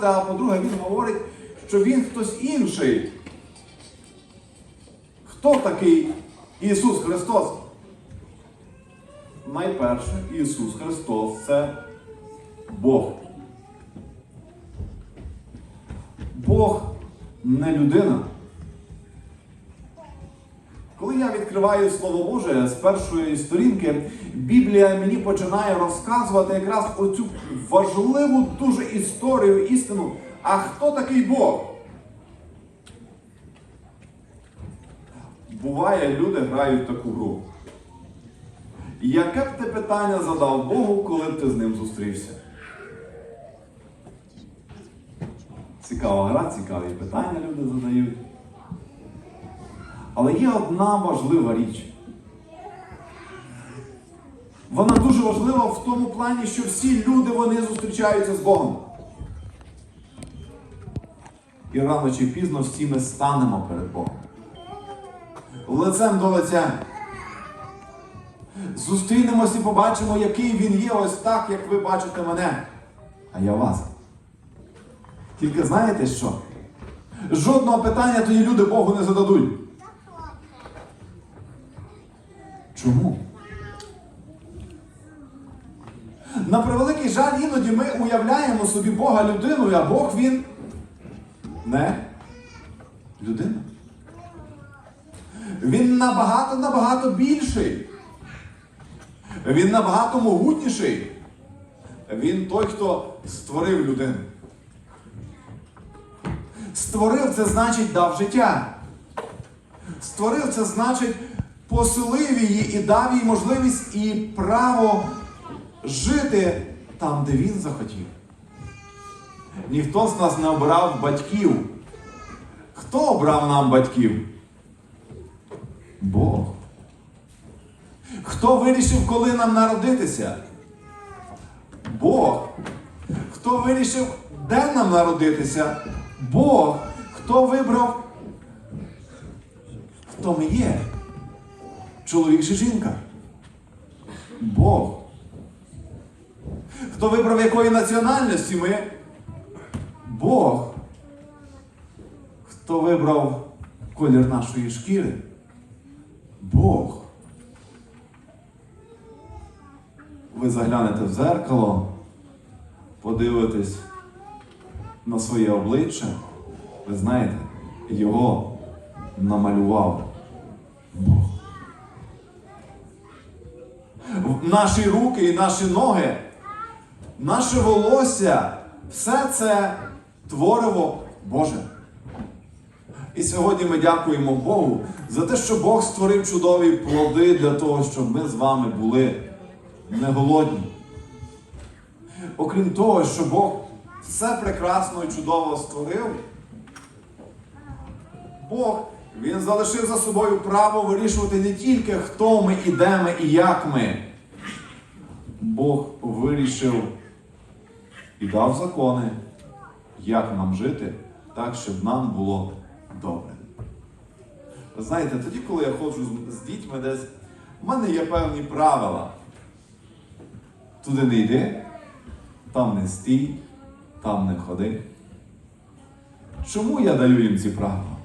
завжди, а по-друге, він говорить, що він хтось інший. Хто такий Ісус Христос? Найперше, Ісус Христос це Бог. Бог не людина. Коли я відкриваю Слово Боже з першої сторінки, Біблія мені починає розказувати якраз оцю важливу дуже історію, істину. А хто такий Бог? Буває, люди грають таку гру. Яке б ти питання задав Богу, коли б ти з ним зустрівся? Цікава гра, цікаві питання люди задають. Але є одна важлива річ. Вона дуже важлива в тому плані, що всі люди вони зустрічаються з Богом. І рано чи пізно всі ми станемо перед Богом. Лицем до лиця. Зустрінемось і побачимо, який він є, ось так, як ви бачите мене. А я вас. Тільки знаєте що? Жодного питання тоді люди Богу не зададуть. Чому? На превеликий жаль, іноді ми уявляємо собі Бога людиною, а Бог він не людина. Він набагато набагато більший. Він набагато могутніший. Він той, хто створив людину. Створив це значить дав життя. Створив це значить поселив її і дав їй можливість і право жити там, де він захотів. Ніхто з нас не обирав батьків. Хто обрав нам батьків? Бог. Хто вирішив, коли нам народитися? Бог. Хто вирішив, де нам народитися? Бог. Хто вибрав? Хто ми є? Чоловік чи жінка? Бог. Хто вибрав якої національності ми? Бог. Хто вибрав колір нашої шкіри? Бог. Ви заглянете в зеркало, подивитесь на своє обличчя, ви знаєте, його намалював Бог. Наші руки і наші ноги, наше волосся, все це твориво Боже. І сьогодні ми дякуємо Богу за те, що Бог створив чудові плоди для того, щоб ми з вами були не голодні. Окрім того, що Бог все прекрасно і чудово створив, Бог Він залишив за собою право вирішувати не тільки хто ми і де ми і як ми. Бог вирішив і дав закони, як нам жити, так, щоб нам було добре. Ви знаєте, тоді, коли я ходжу з- дітьми десь, в мене є певні правила. Туди не йди, там не стій, там не ходи. Чому я даю їм ці правила?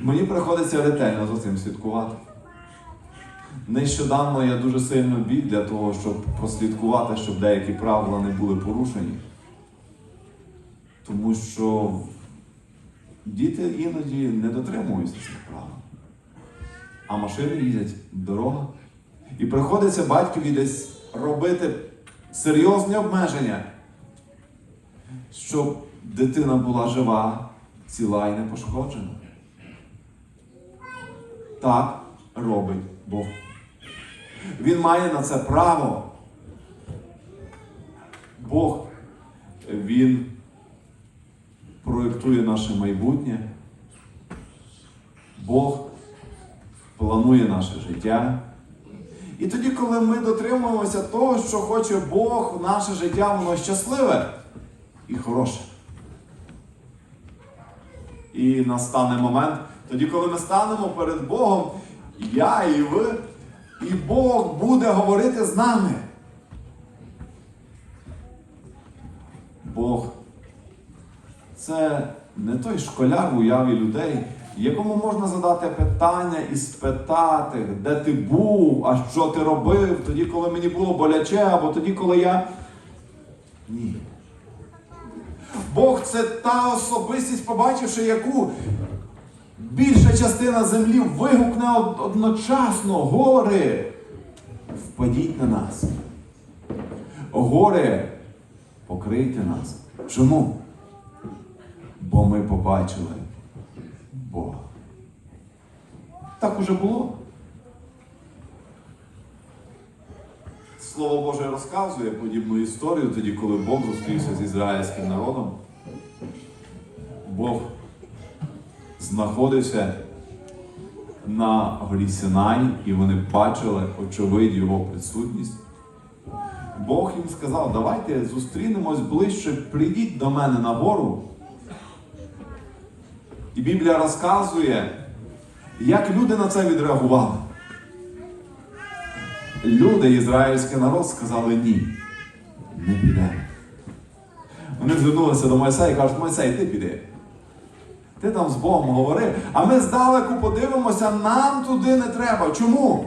Мені приходиться ретельно за цим слідкувати. Нещодавно я дуже сильно бід для того, щоб прослідкувати, щоб деякі правила не були порушені. Тому що діти іноді не дотримуються цих правил. А машини їздять дорога. І приходиться батькові десь робити серйозні обмеження, щоб дитина була жива, ціла і не пошкоджена. Так робить Бог. Він має на це право. Бог, Він проєктує наше майбутнє. Бог планує наше життя. І тоді, коли ми дотримуємося того, що хоче Бог, наше життя, воно щасливе і хороше. І настане момент, тоді, коли ми станемо перед Богом, я і ви, і Бог буде говорити з нами. Бог це не той школяр в уяві людей, якому можна задати питання і спитати, де ти був, а що ти робив, тоді, коли мені було боляче, або тоді, коли я. Ні. Бог це та особистість, побачивши, яку більша частина землі вигукне одночасно гори. Впадіть на нас. Горе, покрийте нас. Чому? Бо ми побачили Бога. Так уже було. Слово Боже розказує подібну історію тоді, коли Бог зустрівся з ізраїльським народом. Бог знаходився на горі Синай, і вони бачили, очевидь, його присутність. Бог їм сказав, давайте зустрінемось ближче, прийдіть до мене на гору. І Біблія розказує, як люди на це відреагували. Люди, ізраїльський народ, сказали ні, не підемо. Вони звернулися до Мойсея і кажуть, Мойсей, ти піди. Ти там з Богом говори, а ми здалеку подивимося, нам туди не треба. Чому?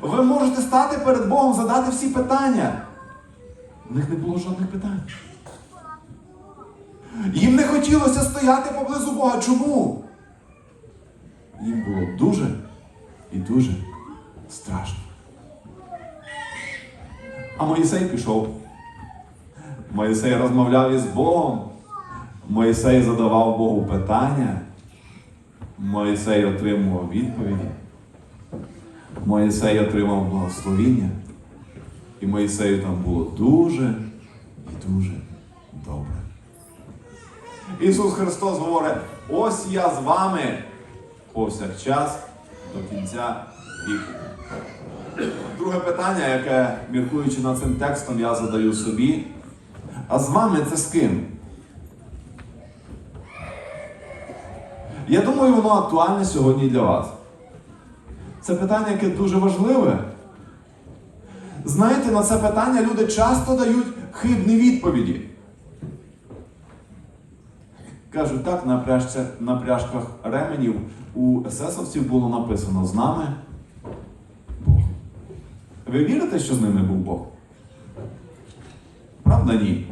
Ви можете стати перед Богом, задати всі питання. У них не було жодних питань. Їм не хотілося стояти поблизу Бога. Чому? Їм було дуже і дуже страшно. А Моїсей пішов. Моїсей розмовляв із Богом. Моїсей задавав Богу питання. Моїсей отримував відповіді. Моїсей отримав благословіння. І Моїсею там було дуже і дуже добре. Ісус Христос говорить: ось я з вами повсякчас до кінця віку. Друге питання, яке, міркуючи над цим текстом, я задаю собі. А з вами це з ким? Я думаю, воно актуальне сьогодні для вас. Це питання, яке дуже важливе. Знаєте, на це питання люди часто дають хибні відповіді. Кажуть, так, на, пряжця, на пряжках ременів у есесовців було написано з нами Бог. Ви вірите, що з ними був Бог? Правда, ні.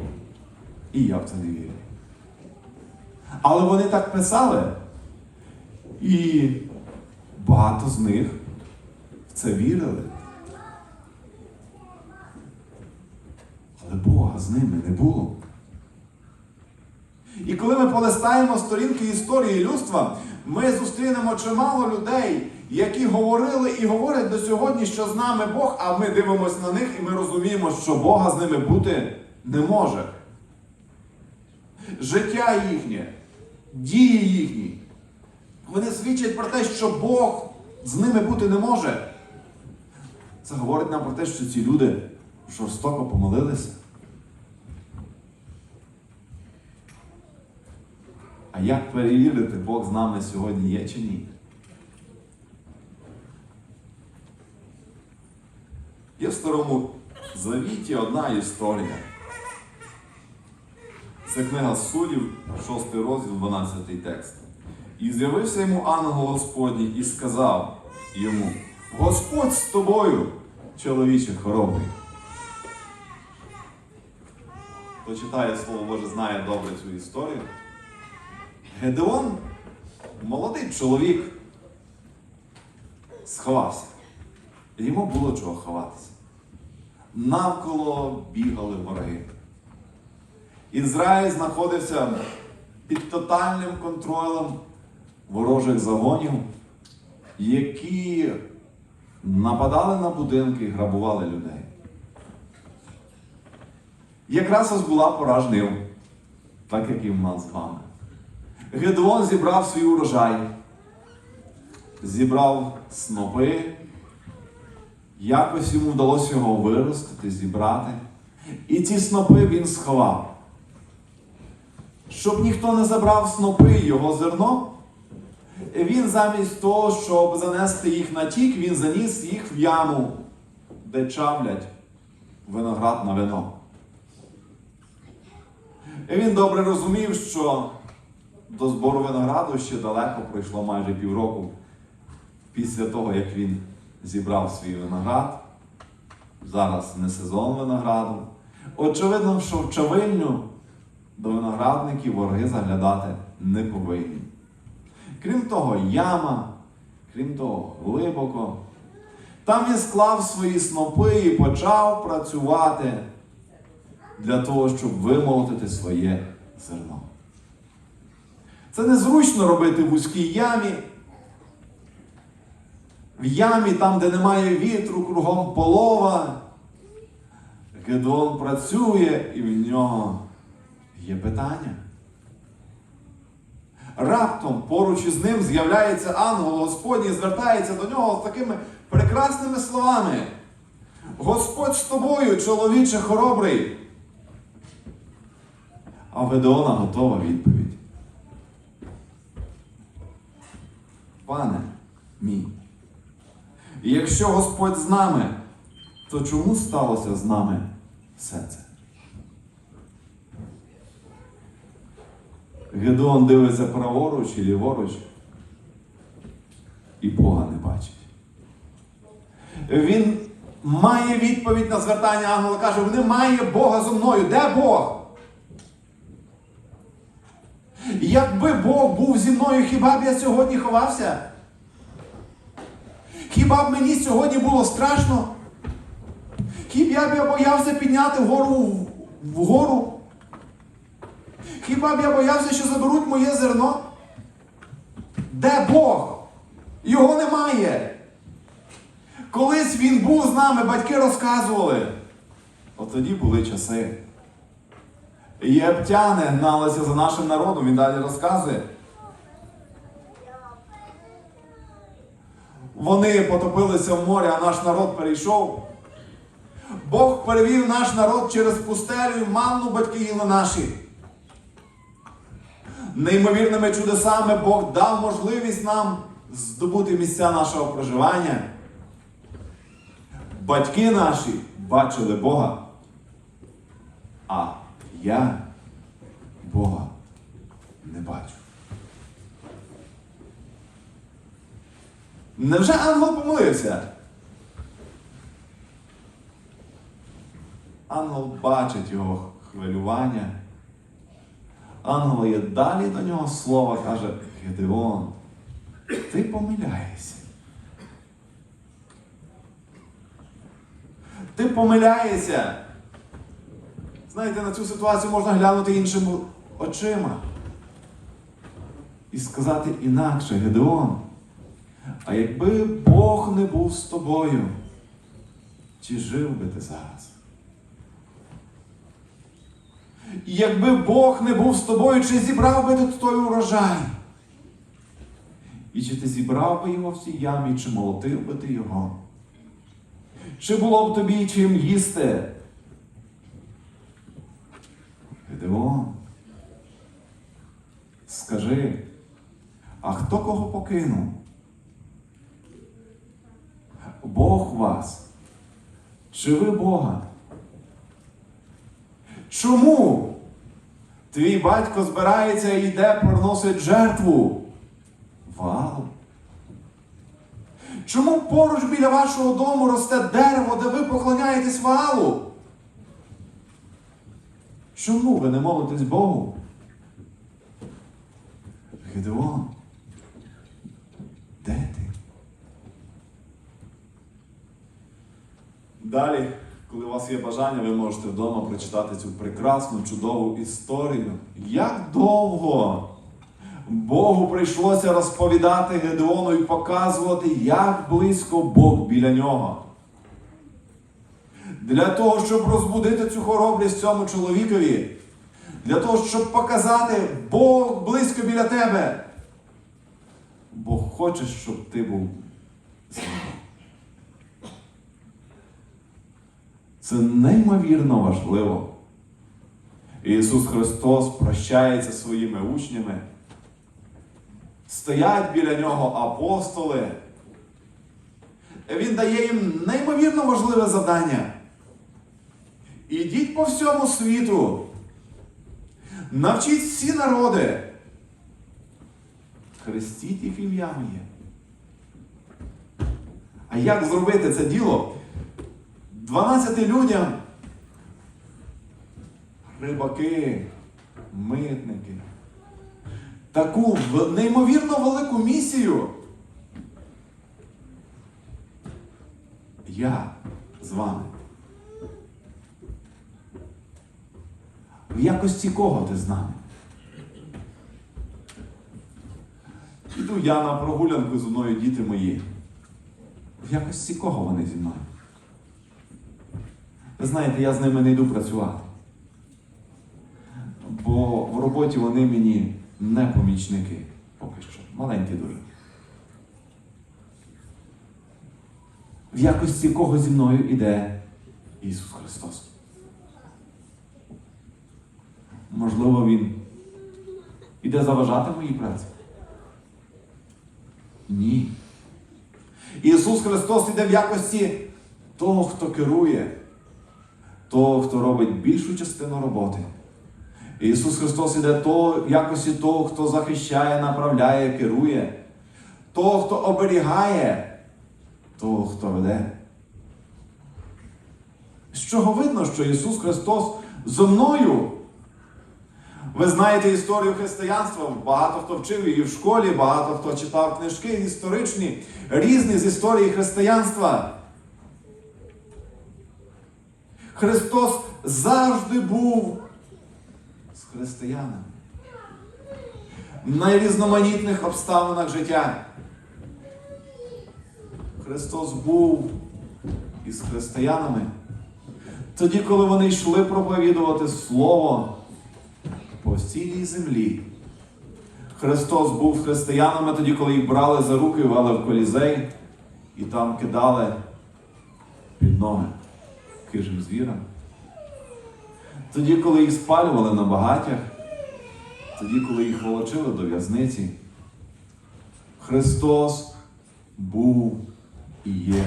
І я в це не вірю. Але вони так писали. І багато з них в це вірили. Але Бога з ними не було. І коли ми полистаємо сторінки історії людства, ми зустрінемо чимало людей, які говорили і говорять до сьогодні, що з нами Бог, а ми дивимося на них і ми розуміємо, що Бога з ними бути не може. Життя їхнє, дії їхні, вони свідчать про те, що Бог з ними бути не може. Це говорить нам про те, що ці люди жорстоко помилилися. А як перевірити, Бог з нами сьогодні є чи ні? Є в старому завіті одна історія. Це книга суддів, 6 розділ, 12 текст. І з'явився йому ангел Господній і сказав йому: Господь з тобою, чоловіче хоробрий. Хто читає Слово Боже, знає добре цю історію. Гедеон, молодий чоловік, сховався. Йому було чого ховатися. Навколо бігали вороги. Ізраїль знаходився під тотальним контролем ворожих загонів, які нападали на будинки і грабували людей. Якраз ось була пора жнив, так як і в нас з вами. Гедеон зібрав свій урожай, зібрав снопи, якось йому вдалося його виростити, зібрати. І ці снопи він сховав. Щоб ніхто не забрав снопи його зерно, він замість того, щоб занести їх на тік, він заніс їх в яму, де чавлять виноград на вино. І він добре розумів, що до збору винограду ще далеко пройшло майже півроку після того, як він зібрав свій виноград. Зараз не сезон винограду. Очевидно, що в чавильню до виноградників вороги заглядати не повинні. Крім того, яма, крім того, глибоко. Там він склав свої снопи і почав працювати для того, щоб вимолотити своє зерно. Це незручно робити в вузькій ямі. В ямі, там, де немає вітру, кругом полова. Гедеон працює і в нього є питання. Раптом поруч із ним з'являється ангел Господній і звертається до нього з такими прекрасними словами. Господь з тобою, чоловіче хоробрий. А в Гедеона готова відповідь. Пане мій, якщо Господь з нами, то чому сталося з нами все це? Гедеон дивиться праворуч і ліворуч і Бога не бачить. Він має відповідь на звертання ангела, каже: немає Бога зо мною. Де Бог? Якби Бог був зі мною, хіба б я сьогодні ховався? Хіба б мені сьогодні було страшно? Хіба б я боявся підняти вгору вгору? Хіба б я боявся, що заберуть моє зерно? Де Бог? Його немає. Колись він був з нами, батьки розказували. От тоді були часи. Єптяни гналися за нашим народом, він далі розказує. Вони потопилися в морі, а наш народ перейшов. Бог перевів наш народ через пустелю і манну батьки їли наші. Неймовірними чудесами Бог дав можливість нам здобути місця нашого проживання. Батьки наші бачили Бога, а я Бога не бачу. Невже ангел помилився? Ангел бачить його хвилювання. Ангел є далі до нього слова, каже, Гедеон, ти помиляєшся. Ти помиляєшся. Знаєте, на цю ситуацію можна глянути іншими очима. І сказати інакше, Гедеон, а якби Бог не був з тобою, чи жив би ти зараз? І якби Бог не був з тобою, чи зібрав би ти той урожай? І чи ти зібрав би його в цій ямі, чи молотив би ти його? Чи було б тобі чим їсти? Гедеон, скажи, а хто кого покинув? Бог вас? Чи ви Бога? Чому твій батько збирається і йде приносить жертву? Вау! Чому поруч біля вашого дому росте дерево, де ви поклоняєтесь валу? Чому ви не молитесь Богу? Гедеон, де ти? Далі, коли у вас є бажання, ви можете вдома прочитати цю прекрасну, чудову історію. Як довго Богу прийшлося розповідати Гедеону і показувати, як близько Бог біля нього. Для того, щоб розбудити цю хоробрість цьому чоловікові, для того, щоб показати, Бог близько біля тебе. Бог хоче, щоб ти був з ним. Це неймовірно важливо. Ісус Христос прощається своїми учнями. Стоять біля нього апостоли. Він дає їм неймовірно важливе завдання. Ідіть по всьому світу. Навчіть всі народи. Хрестіть їх ім'я моє. А як зробити це діло? 12 людям. Рибаки, митники. Таку неймовірно велику місію. Я з вами. В якості кого ти з нами? Іду я на прогулянку зі мною діти мої. В якості кого вони зі мною? Ви знаєте, я з ними не йду працювати. Бо в роботі вони мені не помічники поки що. Маленькі дуже. В якості кого зі мною іде Ісус Христос. Можливо, Він іде заважати моїй праці? Ні. Ісус Христос іде в якості того, хто керує, того, хто робить більшу частину роботи. Ісус Христос іде того, якості того, хто захищає, направляє, керує, того, хто оберігає, того, хто веде. З чого видно, що Ісус Христос зо мною. Ви знаєте історію християнства, багато хто вчив її в школі, багато хто читав книжки історичні, різні з історії християнства. Христос завжди був з християнами. В найрізноманітних обставинах життя. Христос був із християнами. Тоді, коли вони йшли проповідувати Слово по цілій землі. Христос був християнами тоді, коли їх брали за руки, вели в колізей і там кидали під ноги хижим звірам. Тоді, коли їх спалювали на багатях, тоді, коли їх волочили до в'язниці, Христос був і є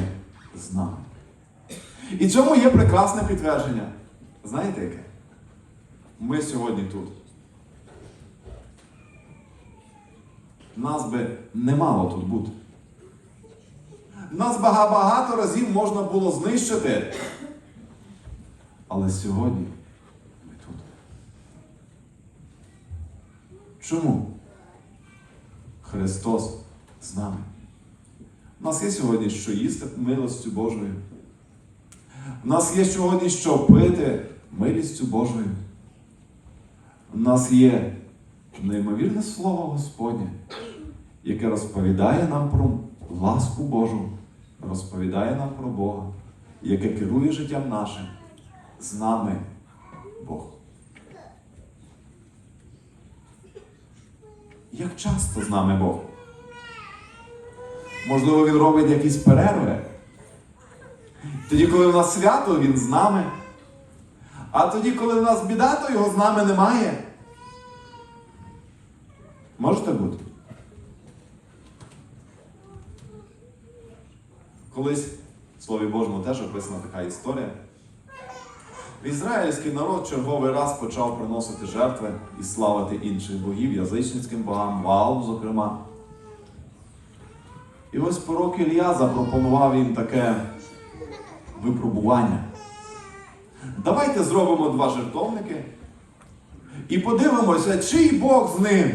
з нами. І цьому є прекрасне підтвердження. Знаєте яке? Ми сьогодні тут. Нас би не мало тут бути. Нас багато разів можна було знищити. Але сьогодні ми тут. Чому? Христос з нами. У нас є сьогодні що їсти милостю Божою. У нас є сьогодні що пити милістю Божою. У нас є неймовірне Слово Господнє, яке розповідає нам про ласку Божу, розповідає нам про Бога, яке керує життям нашим. З нами Бог. Як часто з нами Бог? Можливо, Він робить якісь перерви. Тоді, коли в нас свято, Він з нами. А тоді, коли в нас біда, то його з нами немає. Можете бути? Колись в Слові Божому теж описана така історія. Ізраїльський народ черговий раз почав приносити жертви і славити інших богів, язичницьким богам, Ваалу, зокрема. І ось пророк Ілля запропонував їм таке випробування. Давайте зробимо два жертовники і подивимося, чий Бог з ним.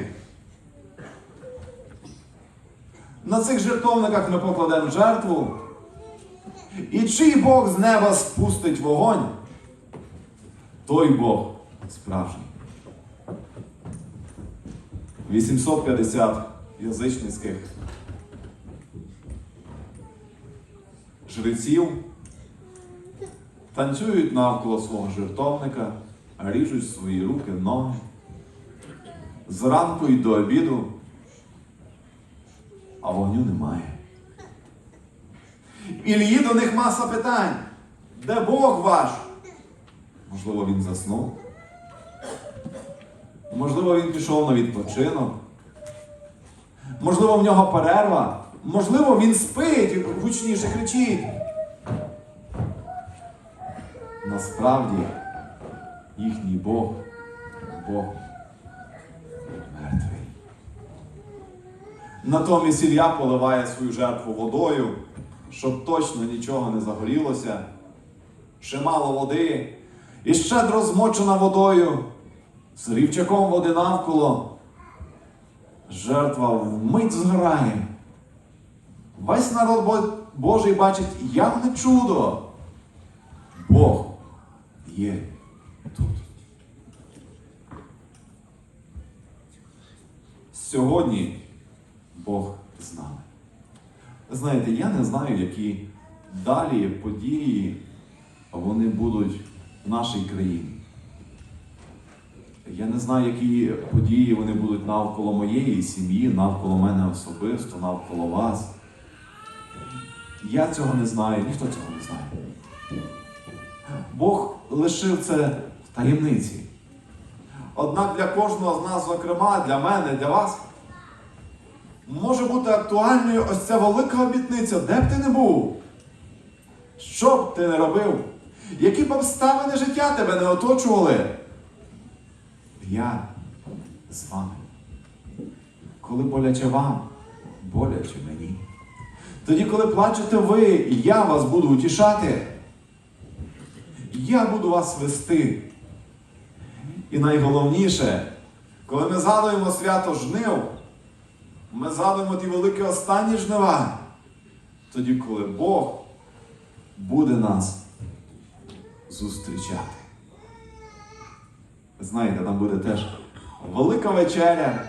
На цих жертовниках ми покладемо жертву. І чий Бог з неба спустить вогонь, той Бог справжній. 850 язичницьких жреців танцюють навколо свого жертовника, ріжуть свої руки, ноги. Зранку і до обіду, а вогню немає. Ілії до них маса питань. Де Бог ваш? Можливо, він заснув. Можливо, він пішов на відпочинок. Можливо, в нього перерва. Можливо, він спить гучніше кричить. Насправді їхній Бог Бог мертвий. Натомість Ілля поливає свою жертву водою, щоб точно нічого не загорілося, ще мало води і щедро змочена водою, з рівчаком води навколо. Жертва вмить згорає. Весь народ Божий бачить явне чудо. Бог є тут. Сьогодні Бог з нами. Знаєте, я не знаю, які далі події вони будуть в нашій країні. Я не знаю, які події вони будуть навколо моєї сім'ї, навколо мене особисто, навколо вас. Я цього не знаю, ніхто цього не знає. Бог лишив це в таємниці. Однак для кожного з нас, зокрема, для мене, для вас, може бути актуальною ось ця велика обітниця, де б ти не був, що б ти не робив, які б обставини життя тебе не оточували. Я з вами. Коли боляче вам, боляче мені. Тоді, коли плачете ви, я вас буду утішати. Я буду вас вести. І найголовніше, коли ми згадуємо свято жнив, ми згадуємо ті великі останні жнива. Тоді, коли Бог буде нас зустрічати. Знаєте, там буде теж велика вечеря,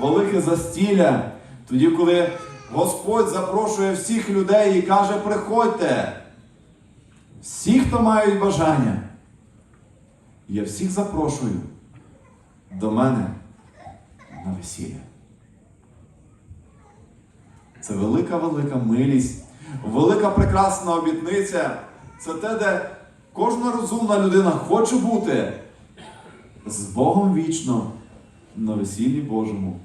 велике застілля. Тоді, коли Господь запрошує всіх людей і каже, приходьте, всі, хто мають бажання, я всіх запрошую до мене на весілля. Це велика велика милість, велика прекрасна обітниця. Це те, де кожна розумна людина хоче бути з Богом вічно на весіллі Божому.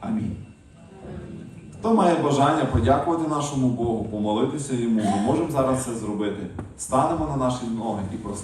Амінь. Хто має бажання подякувати нашому Богу, помолитися йому, ми можемо зараз це зробити. Станемо на наші ноги і просимо.